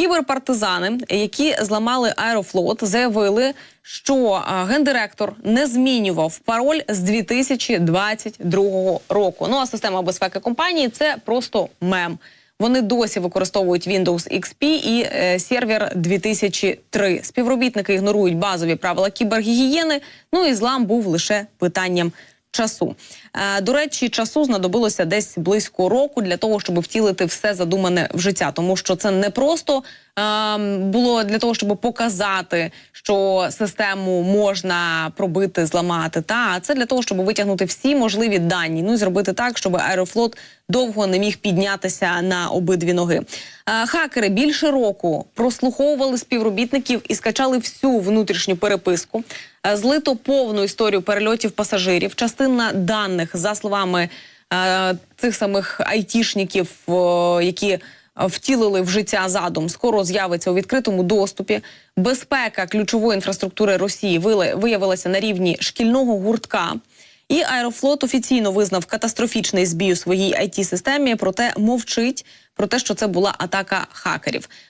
Кіберпартизани, які зламали аерофлот, заявили, що гендиректор не змінював пароль з 2022 року. Ну а система безпеки компанії це просто мем. Вони досі використовують Windows XP і е, сервер 2003. Співробітники ігнорують базові правила кібергігієни. Ну і злам був лише питанням часу. Е, до речі, часу знадобилося десь близько року для того, щоб втілити все задумане в життя, тому що це не просто е, було для того, щоб показати, що систему можна пробити, зламати. Та це для того, щоб витягнути всі можливі дані. Ну і зробити так, щоб аерофлот довго не міг піднятися на обидві ноги. Е, хакери більше року прослуховували співробітників і скачали всю внутрішню переписку. Е, Злито повну історію перельотів пасажирів. Частина даних, за словами е, цих самих айтішників, які втілили в життя задум, скоро з'явиться у відкритому доступі. Безпека ключової інфраструктури Росії виявилася на рівні шкільного гуртка. І Аерофлот офіційно визнав катастрофічний збій у своїй it системі проте мовчить про те, що це була атака хакерів.